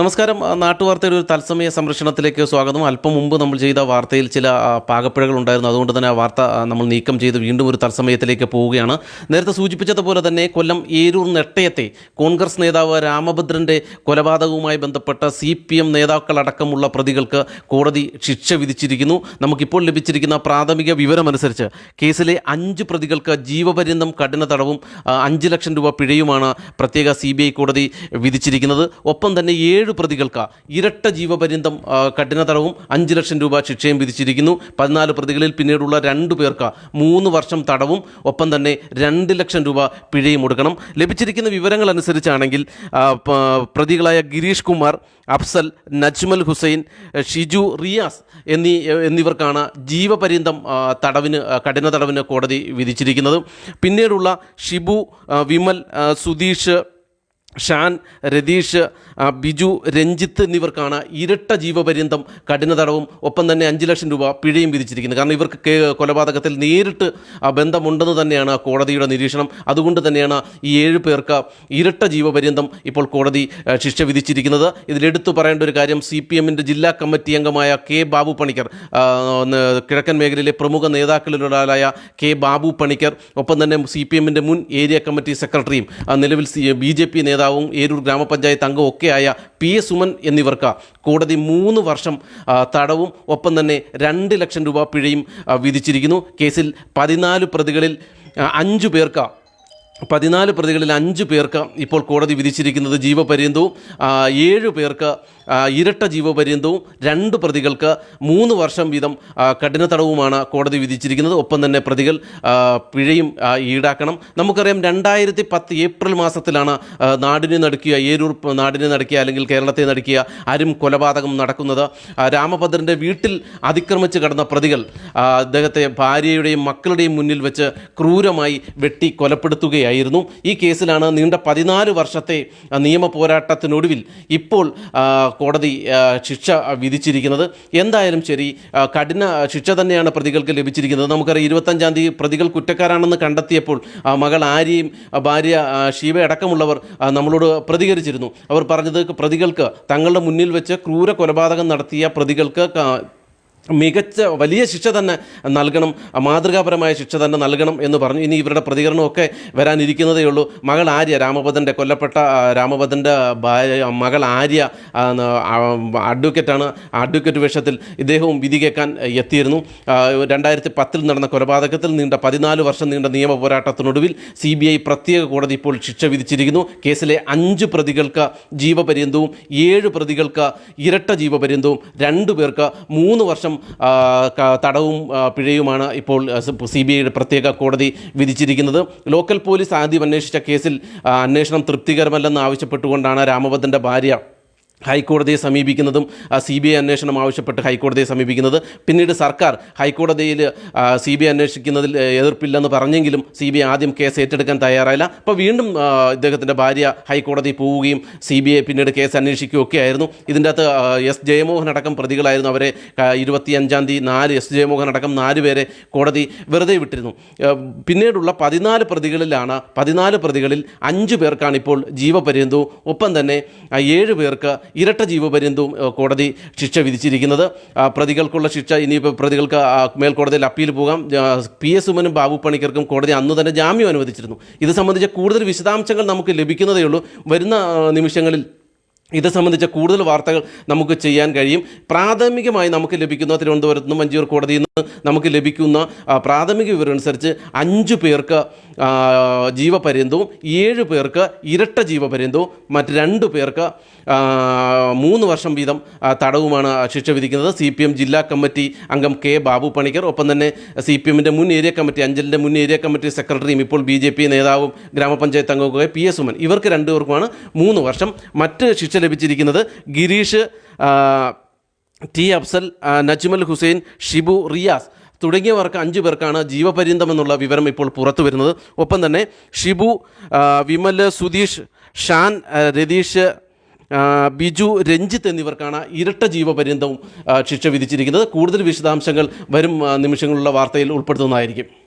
നമസ്കാരം. നാട്ടുവാർത്തയുടെ ഒരു തത്സമയ സംരക്ഷണത്തിലേക്ക് സ്വാഗതം. അല്പം മുമ്പ് നമ്മൾ ചെയ്ത വാർത്തയിൽ ചില പാകപ്പിഴകൾ ഉണ്ടായിരുന്നു. അതുകൊണ്ട് തന്നെ ആ വാർത്ത നമ്മൾ നീക്കം ചെയ്ത് വീണ്ടും ഒരു തത്സമയത്തിലേക്ക് പോവുകയാണ്. നേരത്തെ സൂചിപ്പിച്ചതുപോലെ തന്നെ കൊല്ലം ഏരൂർ നെട്ടയത്തെ കോൺഗ്രസ് നേതാവ് രാമഭദ്രന്റെ കൊലപാതകവുമായി ബന്ധപ്പെട്ട സി പി എം നേതാക്കളടക്കമുള്ള പ്രതികൾക്ക് കോടതി ശിക്ഷ വിധിച്ചിരിക്കുന്നു. നമുക്കിപ്പോൾ ലഭിച്ചിരിക്കുന്ന പ്രാഥമിക വിവരമനുസരിച്ച് കേസിലെ അഞ്ച് പ്രതികൾക്ക് ജീവപര്യന്തം കഠിന തടവും അഞ്ച് ലക്ഷം രൂപ പിഴയുമാണ് പ്രത്യേക സി കോടതി വിധിച്ചിരിക്കുന്നത്. ഒപ്പം തന്നെ ഏഴ് പ്രതികൾക്ക് ഇരട്ട ജീവപര്യന്തം കഠിനതടവും കഠിന തടവും അഞ്ച് ലക്ഷം രൂപ ശിക്ഷയും വിധിച്ചിരിക്കുന്നു. പതിനാല് പ്രതികളിൽ പിന്നീടുള്ള രണ്ടു പേർക്ക് മൂന്ന് വർഷം തടവും ഒപ്പം തന്നെ രണ്ട് ലക്ഷം രൂപ പിഴയും കൊടുക്കണം ലഭിച്ചിരിക്കുന്ന വിവരങ്ങൾ അനുസരിച്ചാണെങ്കിൽ പ്രതികളായ ഗിരീഷ് കുമാർ അഫ്സൽ നജ്മൽ ഹുസൈൻ ഷിജു റിയാസ് എന്നീ എന്നിവർക്കാണ് ജീവപര്യന്തം തടവിന് കഠിന തടവിന് കോടതി വിധിച്ചിരിക്കുന്നത്. പിന്നീടുള്ള ഷിബു വിമൽ സുധീഷ് ഷാൻ രതീഷ് ബിജു രഞ്ജിത്ത് എന്നിവർക്കാണ് ഇരട്ട ജീവപര്യന്തം കഠിന തടവും ഒപ്പം തന്നെ അഞ്ച് ലക്ഷം രൂപ പിഴയും വിധിച്ചിരിക്കുന്നത്. കാരണം ഇവർക്ക് കൊലപാതകത്തിൽ നേരിട്ട് ബന്ധമുണ്ടെന്ന് തന്നെയാണ് കോടതിയുടെ നിരീക്ഷണം. അതുകൊണ്ട് തന്നെയാണ് ഈ ഏഴ് പേർക്ക് ഇരട്ട ജീവപര്യന്തം ഇപ്പോൾ കോടതി ശിക്ഷ വിധിച്ചിരിക്കുന്നത്. ഇതിലെടുത്തു പറയേണ്ട ഒരു കാര്യം സി പി എമ്മിന്റെ ജില്ലാ കമ്മിറ്റി അംഗമായ കെ ബാബു പണിക്കർ കിഴക്കൻ മേഖലയിലെ പ്രമുഖ നേതാക്കളിലൊരാളായ കെ ബാബു പണിക്കർ ഒപ്പം തന്നെ സി പി എമ്മിന്റെ മുൻ ഏരിയ കമ്മിറ്റി സെക്രട്ടറിയും നിലവിൽ ബി ജെ പി നേതാവും ഏരൂർ ഗ്രാമപഞ്ചായത്ത് അംഗവും ഒക്കെയായ പി എസ് സുമൻ എന്നിവർക്ക് കോടതി മൂന്ന് വർഷം തടവും ഒപ്പം തന്നെ രണ്ട് ലക്ഷം രൂപ പിഴയും വിധിച്ചിരിക്കുന്നു. കേസിൽ പതിനാല് പ്രതികളിൽ അഞ്ചു പേർക്ക് പതിനാല് പ്രതികളിൽ അഞ്ച് പേർക്ക് ഇപ്പോൾ കോടതി വിധിച്ചിരിക്കുന്നത് ജീവപര്യന്തവും ഏഴ് പേർക്ക് ഇരട്ട ജീവപര്യന്തവും രണ്ട് പ്രതികൾക്ക് മൂന്ന് വർഷം വീതം കഠിന തടവുമാണ് കോടതി വിധിച്ചിരിക്കുന്നത്. ഒപ്പം തന്നെ പ്രതികൾ പിഴയും ഈടാക്കണം. നമുക്കറിയാം രണ്ടായിരത്തി പത്ത് ഏപ്രിൽ മാസത്തിലാണ് നാടിനെ നടുക്കിയ ഏരൂർ നാടിനെ നടുക്കിയ അല്ലെങ്കിൽ കേരളത്തെ നടുക്കിയ അരും കൊലപാതകം നടക്കുന്നത്. രാമഭദ്രന്റെ വീട്ടിൽ അതിക്രമിച്ച് കടന്ന പ്രതികൾ അദ്ദേഹത്തെ ഭാര്യയുടെയും മക്കളുടെയും മുന്നിൽ വെച്ച് ക്രൂരമായി വെട്ടി കൊലപ്പെടുത്തുകയായിരുന്നു ഈ കേസിലാണ് നീണ്ട പതിനാല് വർഷത്തെ നിയമ പോരാട്ടത്തിനൊടുവിൽ ഇപ്പോൾ കോടതി ശിക്ഷ വിധിച്ചിരിക്കുന്നത്. എന്തായാലും ശരി കഠിന ശിക്ഷ തന്നെയാണ് പ്രതികൾക്ക് ലഭിച്ചിരിക്കുന്നത്. നമുക്കറിയാം ഇരുപത്തഞ്ചാം തീയതി പ്രതികൾ കുറ്റക്കാരാണെന്ന് കണ്ടെത്തിയപ്പോൾ മകൾ ആര്യയും ഭാര്യ ഷീബ അടക്കമുള്ളവർ നമ്മളോട് പ്രതികരിച്ചിരുന്നു. അവർ പറഞ്ഞത് പ്രതികൾക്ക് തങ്ങളുടെ മുന്നിൽ വെച്ച് ക്രൂര കൊലപാതകം നടത്തിയ പ്രതികൾക്ക് മികച്ച വലിയ ശിക്ഷ തന്നെ നൽകണം മാതൃകാപരമായ ശിക്ഷ തന്നെ നൽകണം എന്ന് പറഞ്ഞു. ഇനി ഇവരുടെ പ്രതികരണമൊക്കെ വരാനിരിക്കുന്നതേ ഉള്ളൂ മകൾ ആര്യ രാമഭദ്രന്റെ കൊല്ലപ്പെട്ട രാമഭദ്രന്റെ മകൾ ആര്യ അഡ്വക്കേറ്റാണ് അഡ്വക്കേറ്റ് വേഷത്തിൽ ഇദ്ദേഹവും വിധി കേൾക്കാൻ എത്തിയിരുന്നു. രണ്ടായിരത്തി പത്തിൽ നടന്ന കൊലപാതകത്തിൽ നീണ്ട പതിനാല് വർഷം നീണ്ട നിയമ പോരാട്ടത്തിനൊടുവിൽ സി ബി ഐ പ്രത്യേക കോടതി ഇപ്പോൾ ശിക്ഷ വിധിച്ചിരിക്കുന്നു. കേസിലെ അഞ്ച് പ്രതികൾക്ക് ജീവപര്യന്തവും ഏഴ് പ്രതികൾക്ക് ഇരട്ട ജീവപര്യന്തവും രണ്ടു പേർക്ക് മൂന്ന് വർഷം തടവും പിഴയുമാണ് ഇപ്പോൾ സി ബി ഐയുടെ പ്രത്യേക കോടതി വിധിച്ചിരിക്കുന്നത്. ലോക്കൽ പോലീസ് ആദ്യം അന്വേഷിച്ച കേസിൽ അന്വേഷണം തൃപ്തികരമല്ലെന്ന് ആവശ്യപ്പെട്ടുകൊണ്ടാണ് രാമഭദ്രന്റെ ഭാര്യ ഹൈക്കോടതിയെ സമീപിക്കുന്നതും സി ബി ഐ അന്വേഷണം ആവശ്യപ്പെട്ട് ഹൈക്കോടതിയെ സമീപിക്കുന്നത്. പിന്നീട് സർക്കാർ ഹൈക്കോടതിയിൽ സി ബി ഐ അന്വേഷിക്കുന്നതിൽ എതിർപ്പില്ലെന്ന് പറഞ്ഞെങ്കിലും സി ബി ഐ ആദ്യം കേസ് ഏറ്റെടുക്കാൻ തയ്യാറായില്ല. അപ്പോൾ വീണ്ടും ഇദ്ദേഹത്തിന്റെ ഭാര്യ ഹൈക്കോടതി പോവുകയും സി ബി ഐ പിന്നീട് കേസ് അന്വേഷിക്കുകയും ഒക്കെ ആയിരുന്നു. ഇതിന്റെ അകത്ത് എസ് ജയമോഹൻ അടക്കം പ്രതികളായിരുന്നു അവരെ. ഇരുപത്തിയഞ്ചാം തീയതി നാല് എസ് ജയമോഹൻ അടക്കം നാല് പേരെ കോടതി വെറുതെ വിട്ടിരുന്നു. പിന്നീടുള്ള പതിനാല് പ്രതികളിലാണ് പതിനാല് പ്രതികളിൽ അഞ്ച് പേർക്കാണ് ഇപ്പോൾ ജീവപര്യന്തവും. ഒപ്പം തന്നെ ഏഴ് പേർക്ക് ഇരട്ട ജീവപര്യന്തവും കോടതി ശിക്ഷ വിധിച്ചിരിക്കുന്നത്. പ്രതികൾക്കുള്ള ശിക്ഷ ഇനിയിപ്പോൾ പ്രതികൾക്ക് മേൽക്കോടതിയിൽ അപ്പീൽ പോകാം. പി എസ് സുമനും ബാബു പണിക്കർക്കും കോടതി അന്ന് തന്നെ ജാമ്യം അനുവദിച്ചിരുന്നു. ഇത് സംബന്ധിച്ച കൂടുതൽ വിശദാംശങ്ങൾ നമുക്ക് ലഭിക്കുന്നതേ ഉള്ളൂ. വരുന്ന നിമിഷങ്ങളിൽ ഇത് സംബന്ധിച്ച കൂടുതൽ വാർത്തകൾ നമുക്ക് ചെയ്യാൻ കഴിയും. പ്രാഥമികമായി നമുക്ക് ലഭിക്കുന്ന തിരുവനന്തപുരത്ത് നിന്നും മഞ്ചൂർ കോടതിയിൽ നിന്ന് നമുക്ക് ലഭിക്കുന്ന പ്രാഥമിക വിവരം അനുസരിച്ച് അഞ്ച് പേർക്ക് ജീവപര്യന്തവും ഏഴ് പേർക്ക് ഇരട്ട ജീവപര്യന്തവും മറ്റ് രണ്ട് പേർക്ക് മൂന്ന് വർഷം വീതം തടവുമാണ് ശിക്ഷ വിധിക്കുന്നത്. സി പി എം ജില്ലാ കമ്മിറ്റി അംഗം കെ ബാബു പണിക്കർ ഒപ്പം തന്നെ സി പി എമ്മിന്റെ മുൻ ഏരിയ കമ്മിറ്റി അഞ്ചലിന്റെ മുൻ ഏരിയ കമ്മിറ്റി സെക്രട്ടറിയും ഇപ്പോൾ ബി ജെ പി നേതാവും ഗ്രാമപഞ്ചായത്ത് അംഗവുമായ പി എസ് ഉമൻ ഇവർക്ക് രണ്ടുപേർക്കുമാണ് മൂന്ന് വർഷം. മറ്റ് ശിക്ഷ ലഭിച്ചിരിക്കുന്നത് ഗിരീഷ് ടി അഫ്സൽ നജ്മൽ ഹുസൈൻ ഷിബു റിയാസ്. തുടങ്ങിയവർക്ക് അഞ്ചു പേർക്കാണ് ജീവപര്യന്തം എന്നുള്ള വിവരം ഇപ്പോൾ പുറത്തു വരുന്നത് ഒപ്പം തന്നെ ഷിബു വിമൽ സുധീഷ് ഷാൻ രതീഷ് ബിജു രഞ്ജിത്ത് എന്നിവർക്കാണ് ഇരട്ട ജീവപര്യന്തവും ശിക്ഷ വിധിച്ചിരിക്കുന്നത്. കൂടുതൽ വിശദാംശങ്ങൾ വരും നിമിഷങ്ങളുള്ള വാർത്തയിൽ ഉൾപ്പെടുത്തുന്നതായിരിക്കും.